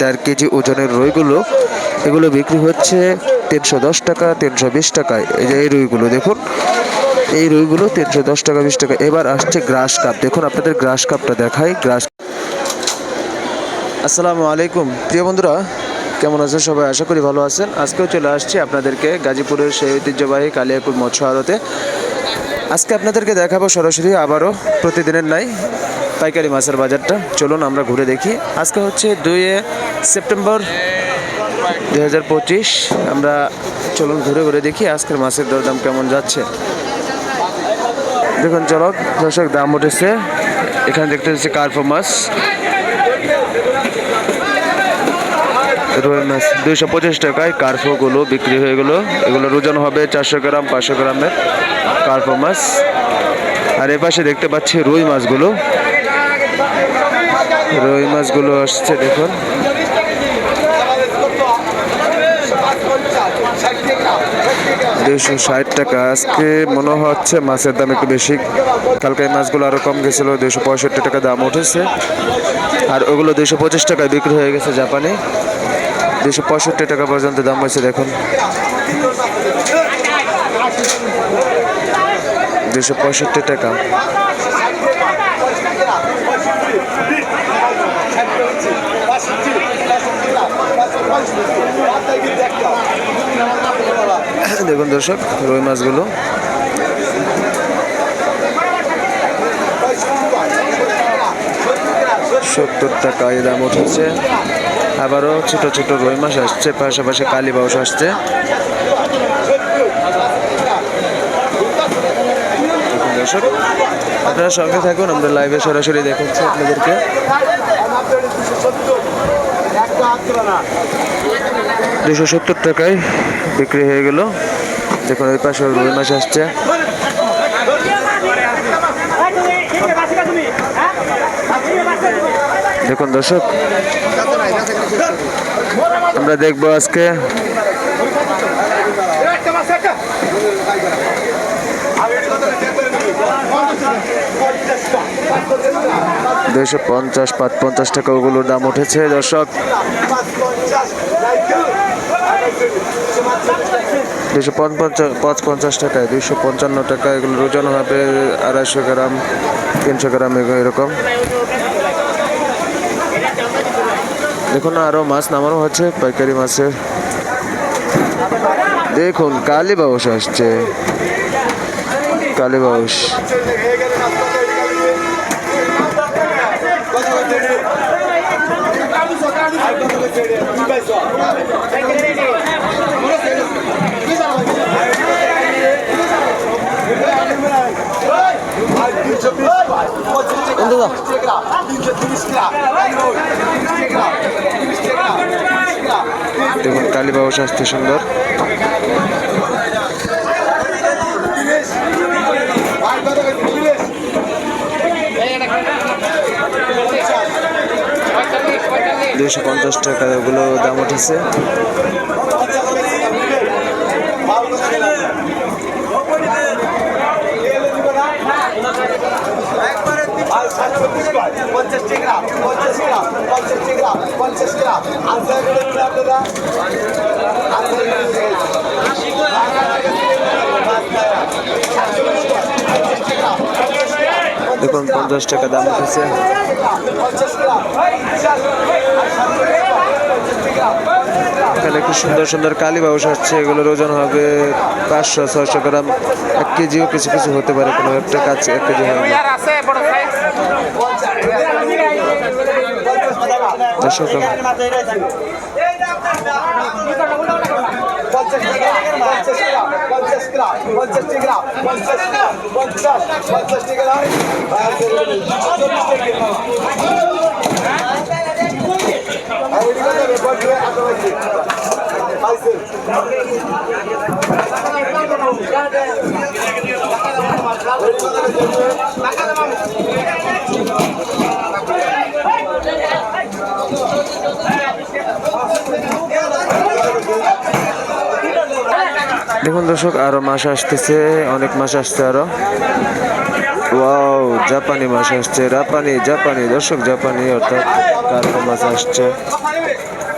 দেড় কেজি ওজনের রুইগুলো, এগুলো বিক্রি হচ্ছে তিনশো দশ টাকা, তিনশো বিশ টাকায় এই যে এই রুইগুলো, দেখুন। এই রুইগুলো তিনশো দশ টাকা, বিশ টাকা। এবার আসছে গ্রাস কাপ। দেখুন, আপনাদের গ্রাস কাপটা দেখাই। গ্রাস আসসালামু আলাইকুম। প্রিয় বন্ধুরা, কেমন আছেন সবাই? আশা করি ভালো আছেন। আজকেও চলে আসছি আপনাদেরকে গাজীপুরের সেই ঐতিহ্যবাহী কালিয়াকুর মৎস্য আড়তে। আজকে আপনাদেরকে দেখাবো সরাসরি আবারও প্রতিদিনের নাই পাইকারি মাছের বাজারটা। চলুন আমরা ঘুরে দেখি। আজকে হচ্ছে দুই সেপ্টেম্বর দুই হাজার পঁচিশ। আমরা চলুন ঘুরে ঘুরে দেখি আজকের মাছের দরদাম কেমন যাচ্ছে। দেখুন চলক দর্শক, দাম উঠেছে। এখানে দেখতে পাচ্ছি কার্পো মাছ। রুই মাছ, দুইশো পঁচিশ টাকায় কার্পোগুলো বিক্রি হয়ে গেলো। এগুলোর ওজন হবে চারশো গ্রাম, পাঁচশো গ্রামের কার্পো মাছ। আর এ পাশে দেখতে পাচ্ছি রুই মাছগুলো। রুই মাছগুলো আসছে, দেখুন। দুইশো ষাট টাকা। আজকে মনে হচ্ছে মাছের দাম একটু বেশি। কালকে মাছগুলো আরও কম গেছিল, দুইশো পঁয়ষট্টি টাকা দাম উঠেছে। আর ওগুলো দুইশো পঁচিশ টাকায় বিক্রি হয়ে গেছে জাপানে। দুশো পঁয়ষট্টি টাকা পর্যন্ত দাম হয়েছে, দেখুন। দুশো পঁয়ষট্টি টাকা। দেখুন দর্শক, রুই মাছগুলো। সত্তর টাকা এই দাম উঠেছে। আবারও ছোট ছোট রুই মাছ আসছে, পাশাপাশি কালী বাউস আসছে। আপনারা সঙ্গে থাকুন, আমরা লাইভে সরাসরি দেখাচ্ছি আপনাদেরকে। দুশো সত্তর টাকায় বিক্রি হয়ে গেল। দেখুন ওই পাশে রুই মাছ আসছে। দেখুন, দর্শক, আমরা দেখব আজকে। দুইশো পঞ্চাশ পাঁচ পঞ্চাশ টাকা ওগুলোর দাম উঠেছে, দর্শক। পঞ্চাশ পাঁচ পঞ্চাশ টাকায়, দুইশো পঞ্চান্ন টাকা এগুলোর ওজন হবে, আড়াইশো গ্রাম, তিনশো গ্রাম এরকম। দেখুন আরও মাছ নামানো হচ্ছে, পাইকারি মাছের দেখুন কালী বাউস আসছে। কালী বাউস বাউস আসছে সুন্দর। দুইশো পঞ্চাশ টাকা ওগুলো দাম উঠেছে। পঞ্চাশ পঞ্চাশ দেখুন পঞ্চাশ টাকা দাম উঠেছে। পঞ্চাশ এখানে খুব সুন্দর সুন্দর কালী বাউস আসছে, এগুলোর ওজন হবে পাঁচশো, ছয়শো গ্রাম। এক কেজিও কিছু কিছু হতে পারে, কোনো একটা কাজ এক কেজি দর্শক, পঞ্চাশ টাকা পঞ্চাশ গ্রাম পঞ্চাশ গ্রাম পঞ্চাশ টাকা পঞ্চাশ গ্রাম পঞ্চাশ পঞ্চাশ টাকা চল্লিশ টাকা দেখুন দর্শক আরও মাছ আসতেছে অনেক মাছ আসছে আরও। ওয়াও জাপানি মাছ আসছে রাপানি জাপানি দর্শক জাপানি অর্থাৎ কার্পা মাছ আসছে?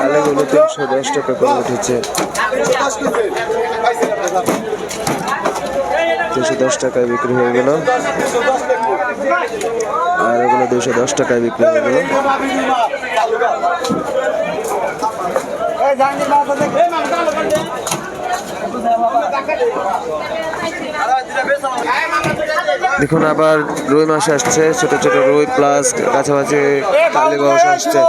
কালেগুলো তিনশো দশ টাকা করে উঠেছে তিনশো দশ টাকায় বিক্রি হয়ে গেল। আর এগুলো দুশো দশ টাকায় বিক্রি হয়ে গেল। দেখুন আবার রুই মাছ আসছে ছোট ছোট রুই প্লাস কাছাকাছি কালী বাউস আসছে।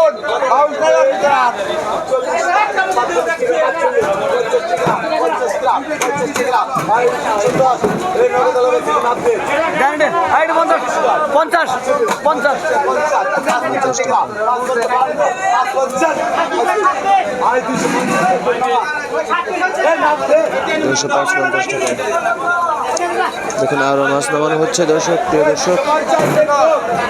পঞ্চাশ পঞ্চাশ দুশো পাঁচ পঞ্চাশ টাকা। দেখুন আরও মাছ নামানো হচ্ছে, দর্শক, প্রিয় দর্শক।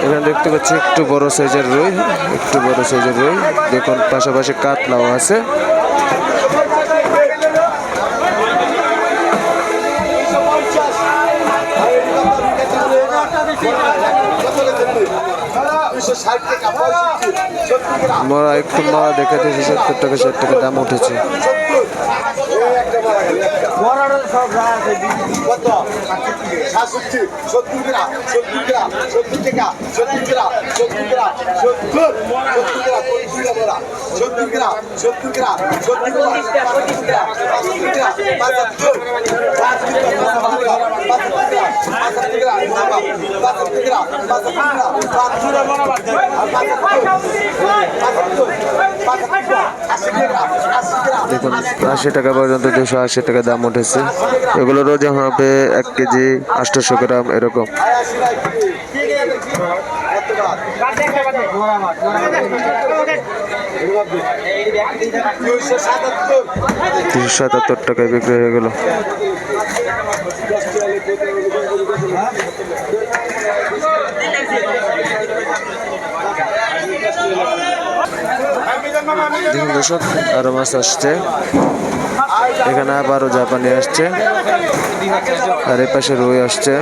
এখানে দেখতে পাচ্ছি একটু বড় সাইজের রুই, একটু বড় সাইজের রুই। দেখুন, পাশাপাশি কাতলাও আছে। মরা একটু মরা দেখে দিয়েছি সত্তর টাকা ষাট টাকা দাম উঠেছে সত্তর সত্তর গ্রাম সত্তর গ্রাম সত্তর গ্রাম গ্রাম পঁচিশ গ্রাম পঁচিশ পঁচাত্তর পঁচাত্তর গ্রাম পঁচাত্তর গ্রাম পঁচাত্তর গ্রাম পঁচাত্তর গ্রাম দেখুন আশি টাকা পর্যন্ত দুশো আশি টাকা দাম উঠেছে এগুলো রোজা হবে এক কেজি আটশোশো গ্রাম এরকম তিনশো সাতাত্তর। টাকায় বিক্রি হয়ে গেল। দর্শক আরও মাছ আসছে। এখানে আবারও জাপানি আসছে। আর এ পাশে রুই আসছে।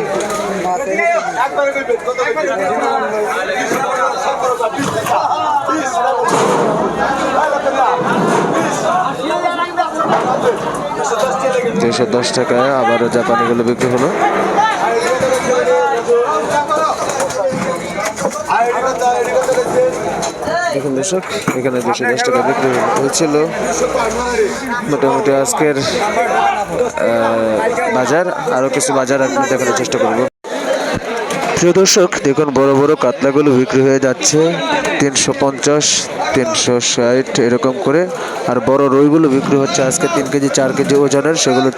দুশো দশ টাকায় আবারও জাপানিগুলো বিক্রি হলো। দেখুন দর্শক, এখানে দুশো দশ টাকা বিক্রি হয়েছিল। মোটামুটি আজকের বাজার, আরও কিছু বাজার আপনি দেখানোর চেষ্টা করব। প্রিয় দর্শক, দেখুন বড় বড় কাতলাগুলো বিক্রি হয়ে যাচ্ছে। তিনশো পঞ্চাশ, তিনশো ষাট, এরকম করে। আর বড় রুইগুলো বিক্রি হচ্ছে আজকে তিন কেজি, চার কেজি ওজনের। সেগুলো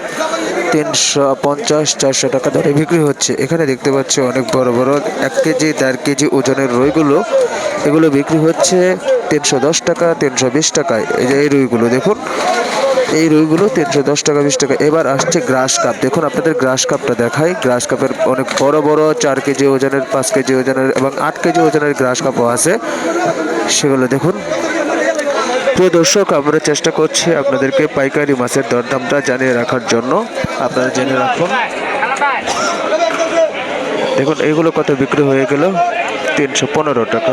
তিনশো পঞ্চাশ, চারশো টাকা ধরে বিক্রি হচ্ছে। এখানে দেখতে পাচ্ছি অনেক বড় বড় এক কেজি, দেড় কেজি ওজনের রুইগুলো। এগুলো বিক্রি হচ্ছে তিনশো দশ টাকা, তিনশো বিশ টাকায়। এই যে এই রুইগুলো দেখুন। এই রুইগুলো তিনশো দশ টাকা, বিশ টাকা। এবার আসছে গ্রাস কাপ। দেখুন, আপনাদের গ্রাস কাপটা দেখাই। গ্রাস কাপের অনেক বড় বড় চার কেজি ওজনের, পাঁচ কেজি ওজনের এবং আট কেজি ওজনের গ্রাস কাপও আছে। সেগুলো দেখুন। প্রিয় দর্শক, আমরা চেষ্টা করছি আপনাদেরকে পাইকারি মাছের দরদামটা জানিয়ে রাখার জন্য। আপনারা জেনে রাখুন। দেখুন এইগুলো কত বিক্রি হয়ে গেল? তিনশো পনেরো টাকা।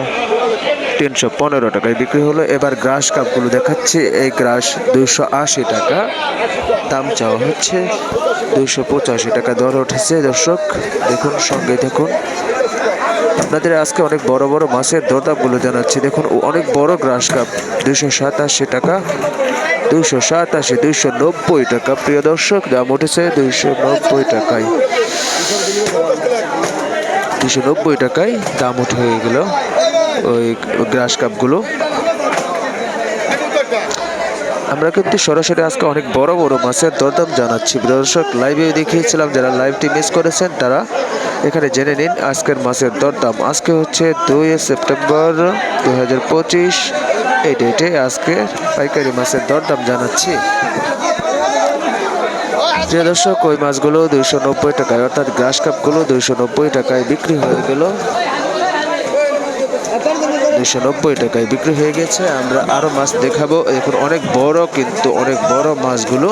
তিনশো পনেরো টাকায় বিক্রি হলো। এবার গ্রাস কাপগুলো দেখাচ্ছি। এই গ্রাস দুইশো আশি টাকা। দাম চাওয়া হচ্ছে দুইশো পঁচাশি টাকা। দর উঠেছে দর্শক। দেখুন, সঙ্গে দেখুন। আপনাদের আজকে অনেক বড় বড় মাছের দরদামগুলো জানাচ্ছি। দেখুন, অনেক বড় গ্রাস কাপ। দুইশো সাতাশি টাকা। দুইশো সাতাশি, দুইশো নব্বই টাকা। প্রিয় দর্শক, দাম উঠেছে দুইশো নব্বই টাকায়। দুশো নব্বই টাকায় দাম উঠে হয়ে গেল। ওই গ্রাস কাপগুলো। আমরা কিন্তু সরাসরি আজকে অনেক বড় বড় মাছের দরদাম জানাচ্ছি। দর্শক লাইভে দেখিয়েছিলাম যারা লাইভটি মিস করেছেন, তারা এখানে জেনে নিন আজকের মাছের দরদাম। আজকে হচ্ছে দুই সেপ্টেম্বর দু হাজার পঁচিশ। এই ডেটে আজকে পাইকারি মাছের দরদাম জানাচ্ছি। প্রিয় দর্শক, ওই মাছগুলো দুইশো নব্বই টাকায়, অর্থাৎ গ্রাস কাপগুলো দুইশো নব্বই টাকায় বিক্রি হয়ে গেল। দুইশো নব্বই টাকায় বিক্রি হয়ে গেছে। আমরা আরও মাছ দেখাবো। এখন অনেক বড়, কিন্তু অনেক বড় মাছগুলো।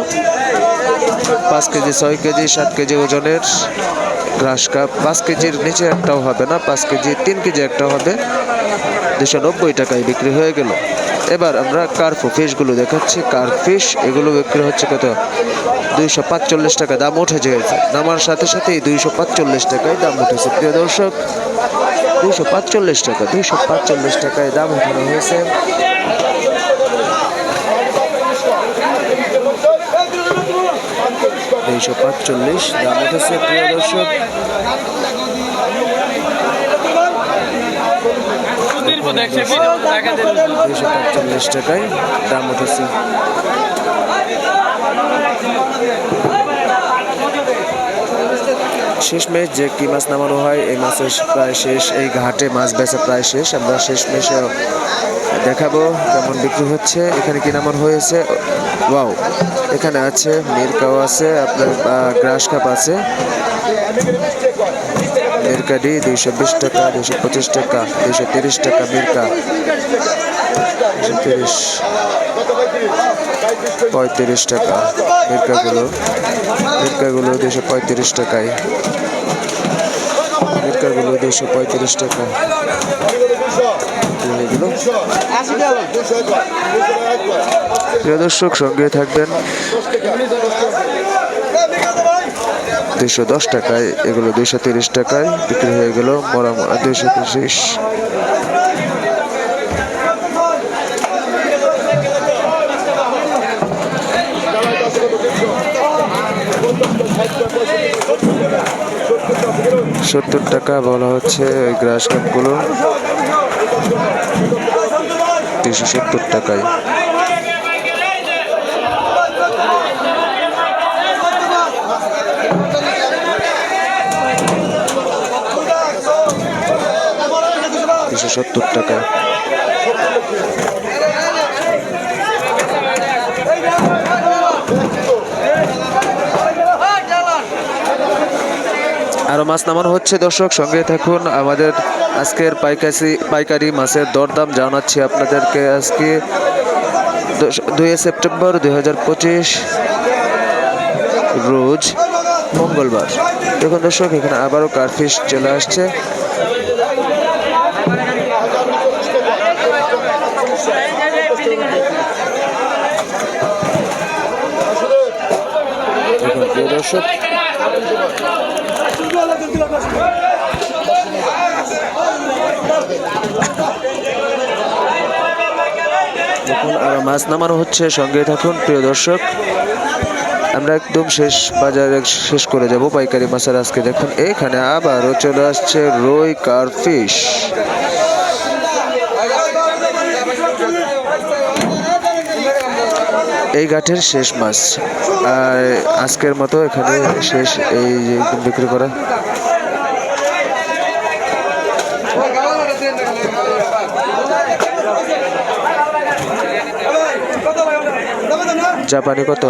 পাঁচ কেজি, ছয় কেজি, সাত কেজি ওজনের গ্রাস কাপ। পাঁচ কেজির নিচে একটাও হবে না, পাঁচ কেজি, তিন কেজি একটা হবে। দুশো নব্বই টাকায় বিক্রি হয়ে গেল। এবার আমরা কার্পো ফিশগুলো দেখাচ্ছি। কার ফিশ, এগুলো বিক্রি হচ্ছে কত? দুইশো পাঁচচল্লিশ টাকা। দাম উঠে গেছে নামার সাথে সাথেই দুইশো পাঁচচল্লিশ টাকায় দাম উঠেছে। প্রিয় দর্শক দুইশো পাঁচচল্লিশ টাকা দুইশো পাঁচচল্লিশ টাকায় দাম উঠানো হয়েছে। দুইশো পাঁচচল্লিশ দাম উঠেছে প্রিয় দর্শক। দুইশো পাঁচচল্লিশ টাকায় দাম উঠেছে। শেষ মেশ যে কি মাছ নামানো হয়, এই মাছের প্রায় শেষ, এই ঘাটে মাছ বেচা প্রায় শেষ। আমরা শেষ মেশে দেখাবো কেমন বিক্রি হচ্ছে, এখানে কি নামানো হয়েছে? ওয়াও, এখানে আছে, মিরকাও আছে, আপনার গ্রাস কাপ আছে। মিরকাডি দুইশো বিশ টাকা, দুইশো পঁচিশ টাকা, দুইশো তিরিশ টাকা মিরকা। তিরিশ। পঁয়ত্রিশ টাকা মিরকাগুলো। মিরকাগুলো দুশো পঁয়ত্রিশ টাকায়। মিরকাগুলো দুশো পঁয়ত্রিশ টাকা। এগুলো প্রিয় দর্শক, সঙ্গে থাকবেন। দুশো দশ টাকায়, এগুলো দুইশো তিরিশ টাকায় বিক্রি হয়ে গেল। মরা দুইশো তিরিশ সত্তর টাকা বলা হচ্ছে ওই গ্রাস কাপগুলো তিনশো সত্তর টাকায়। সত্তর টাকা আরও মাছ নামানো হচ্ছে, দর্শক, সঙ্গে থাকুন। আমাদের আজকের পাইকারি পাইকারি মাছের দরদাম জানাচ্ছি আপনাদেরকে আজকে দুই সেপ্টেম্বর দুই হাজার পঁচিশ, রোজ মঙ্গলবার। দেখুন দর্শক, এখানে আবারও কারফিশ চলে আসছে। দর্শক মাছ নামানো হচ্ছে, সঙ্গে থাকুন প্রিয় দর্শক। আমরা একদম শেষ বাজারে, শেষ করে যাব পাইকারি মাছের আজকে। দেখুন, এখানে আবারও চলে আসছে রই কারফিশ। এই ঘাটের শেষ মাছ। আর আজকের মতো এখানে শেষ, এই বিক্রি করা। জাপানি কত?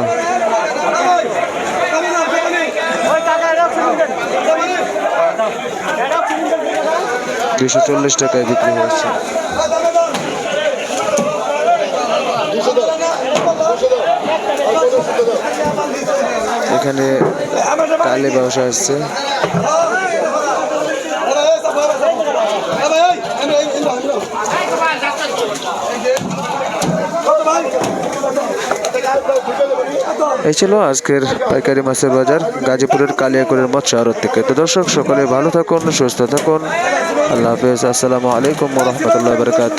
দুশো চল্লিশ টাকায় বিক্রি হয়েছে। এখানে কালে ব্যবসা আসছে এই ছিল আজকের পাইকারি মাছের বাজার, গাজীপুরের কালিয়াকুরের মৎস্য আড়ত থেকে। তো দর্শক, সকলে ভালো থাকুন, সুস্থ থাকুন। আল্লাহ হাফেজ। আসসালামু আলাইকুম রহমতুল্লাহ বারকাত